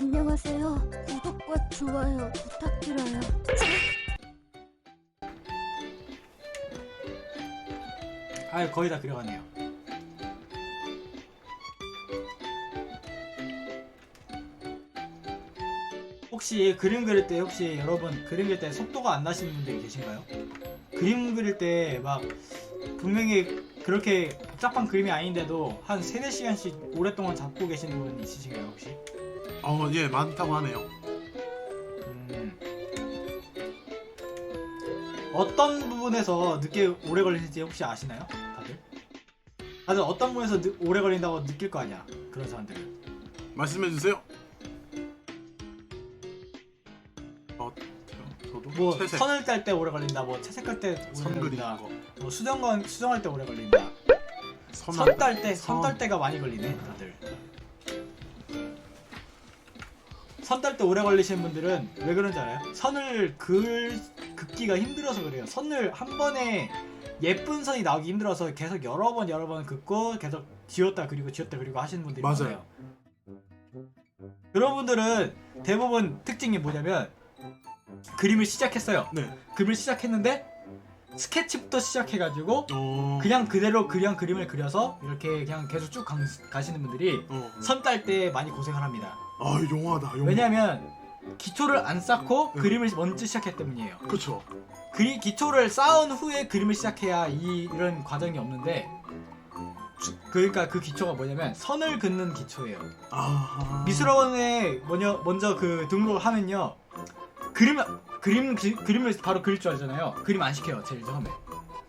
안녕하세요. 구독과 좋아요 부탁드려요. 아 거의 다 그려가네요. 혹시 그림 그릴 때 혹시 여러분 그림 그릴 때 속도가 안 나시는 분들이 계신가요? 그림 그릴 때 막 분명히 그렇게 복잡한 그림이 아닌데도 한 3, 4시간씩 오랫동안 잡고 계시는 분 있으신가요 혹시? 어, 예, 많다고 하네요. 음. 어떤 부분에서 늦게 오래 걸리는지 혹시 아시나요? 다들? 다들 어떤 부분에서 늦- 오래 걸린다고 느낄 거 아니야 그런 사람들은 말씀해 주세요. 어, 저도 뭐 채색, 선을 딸 때 오래 걸린다 뭐 채색할 때 오래 선 그리는 걸린다 거, 뭐 수정 건 수정할 때 오래 걸린다 선선딸때 선. 선딸 때가 많이 걸리네 다들 선 딸 때 오래 걸리시는 분들은 왜 그런지 알아요? 선을 글 긋기가 힘들어서 그래요 선을 한 번에 예쁜 선이 나오기 힘들어서 계속 여러 번 여러 번 긋고 계속 지웠다 그리고 지웠다 그리고 하시는 분들이 맞아요. 많아요 그런 분들은 대부분 특징이 뭐냐면 그림을 시작했어요 네. 그림을 시작했는데 스케치부터 시작해가지고 어, 그냥 그대로 그냥 그림을 그려서 이렇게 그냥 계속 쭉 가, 가시는 분들이 어. 선딸 때 많이 고생을 합니다. 아, 용하다. 용. 왜냐하면 기초를 안 쌓고 응. 그림을 먼저 시작했기 때문이에요. 그렇죠. 그리 기초를 쌓은 후에 그림을 시작해야 이, 이런 과정이 없는데 주- 그러니까 그 기초가 뭐냐면 선을 긋는 기초예요. 아, 미술학원에 먼저, 먼저 그 등록을 하면요 그림 그림 그, 그림을 바로 그릴 줄 알잖아요. 그림 안 시켜요 제일 처음에.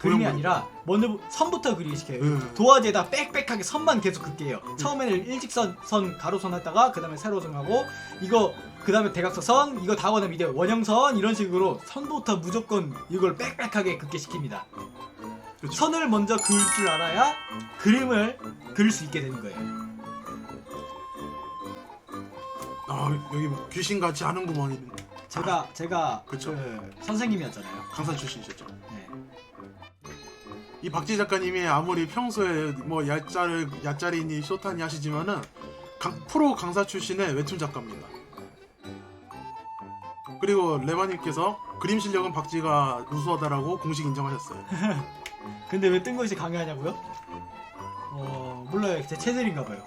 그림이 아니라 먼저 선부터 그리기 시켜요. 응. 도화지에다 빽빽하게 선만 계속 긋게요. 처음에는 일직선 선 가로선 했다가 그다음에 세로선 하고 이거 그다음에 대각선 선 이거 다 하고 나면 이제 원형선 이런 식으로 선부터 무조건 이걸 빽빽하게 긋게 시킵니다. 그쵸. 선을 먼저 그을 줄 알아야 그림을 그릴 수 있게 되는 거예요. 아, 여기 뭐 귀신 같이 하는구먼. 제가 제가 그쵸. 그 선생님이었잖아요. 강사 출신이셨죠. 네. 이 박지 작가님이 아무리 평소에 뭐 얄짤 얄짤이니 쇼타니 하시지만은 강- 프로 강사 출신의 웹툰 작가입니다. 그리고 레바님께서 그림 실력은 박지가 우수하다라고 공식 인정하셨어요. 근데 왜 뜬금없이 강요하냐고요? 어 몰라요. 제 체질인가 봐요.